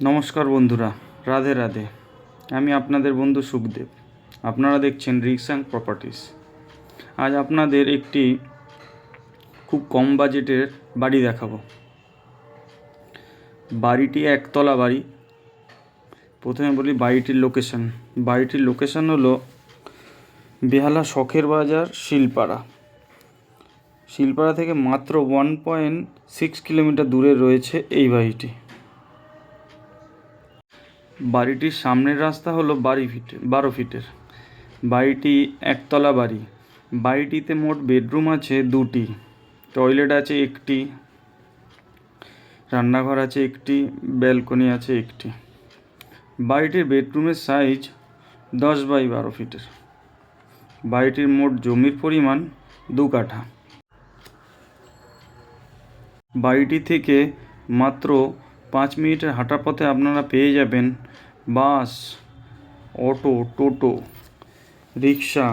নমস্কার বন্ধুরা, রাধে রাধে। আমি আপনাদের বন্ধু সুখদেব। আপনারা দেখছেন রিক্সাং প্রপার্টিস। আজ আপনাদের একটি খুব কম বাজেটের বাড়ি দেখাবো। বাড়িটি একতলা বাড়ি। প্রথমে বলি বাড়িটির লোকেশন বাড়িটির লোকেশন হলো বেহালা শখের বাজার শিলপাড়া। শিলপাড়া থেকে মাত্র ওয়ান পয়েন্ট সিক্স কিলোমিটার দূরে রয়েছে এই বাড়িটি। বাড়িটির সামনের রাস্তা হলো বাড়ি ফিটে, বারো ফিটের। বাড়িটি একতলা বাড়ি। বাড়িটিতে মোট বেডরুম আছে দুটি, টয়লেট আছে একটি, রান্নাঘর আছে একটি, ব্যালকনি আছে একটি। বাড়িটির বেডরুমের সাইজ দশ বাই বারো ফিটের। বাড়িটির মোট জমির পরিমাণ দু কাঠা। বাড়িটি থেকে মাত্র পাঁচ মিনিটের হাঁটা পথে আপনারা পেয়ে যাবেন বাস, অটো, টোটো, রিক্সা,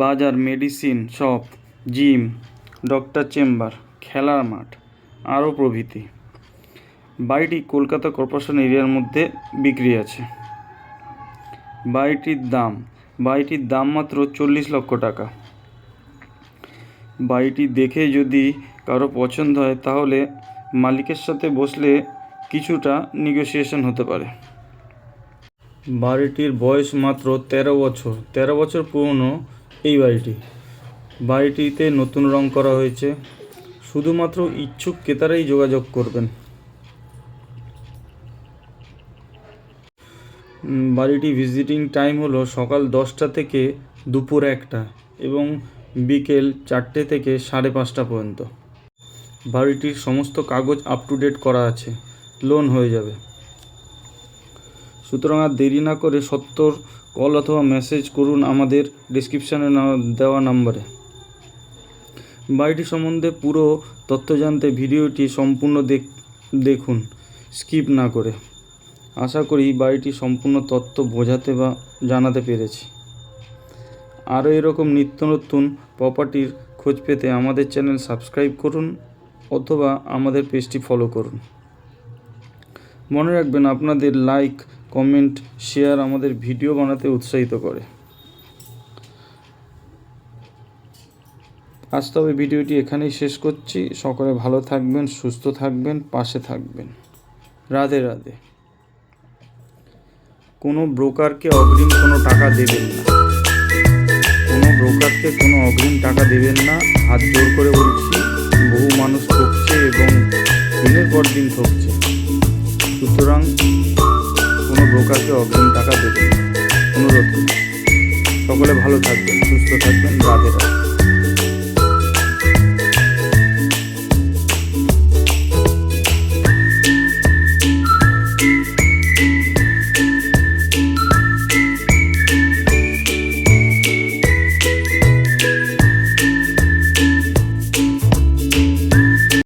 বাজার, medicine, shop, gym, doctor chamber, খেলার মাঠ, আরও প্রভৃতি। বাড়িটি কলকাতা কর্পোরেশন এরিয়ার মধ্যে বিক্রি আছে। বাড়িটির দাম বাড়িটির দাম মাত্র চল্লিশ লক্ষ টাকা। বাড়িটি দেখে যদি কারও পছন্দ হয় তাহলে মালিকের সাথে বসলে কিছুটা নেগোসিয়েশন হতে পারে। বাড়িটির বয়স মাত্র তেরো বছর। তেরো বছর পুরনো এই বাড়িটি। বাড়িটিতে নতুন রং করা হয়েছে। শুধুমাত্র ইচ্ছুক ক্রেতারাই যোগাযোগ করবেন। বাড়িটি ভিজিটিং টাইম হলো সকাল দশটা থেকে দুপুর একটা এবং বিকেল চারটে থেকে সাড়ে পাঁচটা পর্যন্ত। বাড়িটির সমস্ত কাগজ আপ টু ডেট করা আছে। লোন হয়ে যাবে। সুতরাং আর দেরি না করে সত্তর কল অথবা মেসেজ করুন আমাদের ডিসক্রিপশানে দেওয়া নাম্বারে বাড়িটি সম্বন্ধে পুরো তথ্য জানতে ভিডিওটি সম্পূর্ণ দেখ, দেখুন। স্কিপ না করে। আশা করি বাড়িটি সম্পূর্ণ তথ্য বোঝাতে বা জানাতে পেরেছি। আরও এরকম নিত্য নতুন প্রপার্টির খোঁজ পেতে আমাদের চ্যানেল সাবস্ক্রাইব করুন। অথবা আমাদের পেজটি ফলো করুন। মনে রাখবেন আপনাদের লাইক কমেন্ট শেয়ার আমাদের ভিডিও বানাতে উৎসাহিত করে। আজ তবে ভিডিওটি এখানেই শেষ করছি। সকলে ভালো থাকবেন, সুস্থ থাকবেন, পাশে থাকবেন। রাধে রাধে। কোনো ব্রোকারকে অগ্রিম কোনো টাকা দেবেন না। কোনো ব্রোকারকে কোনো অগ্রিম টাকা দেবেন না। হাত জোর করে বলছি। বহু মানুষ ঠকছে এবং দিনের পর দিন ঠকছে সুতরাং কোনো ব্রোকারকে অগ্রিম টাকা দেবেন অনুরোধ করি। সকলে ভালো থাকবেন, সুস্থ থাকবেন, রাধে রাধে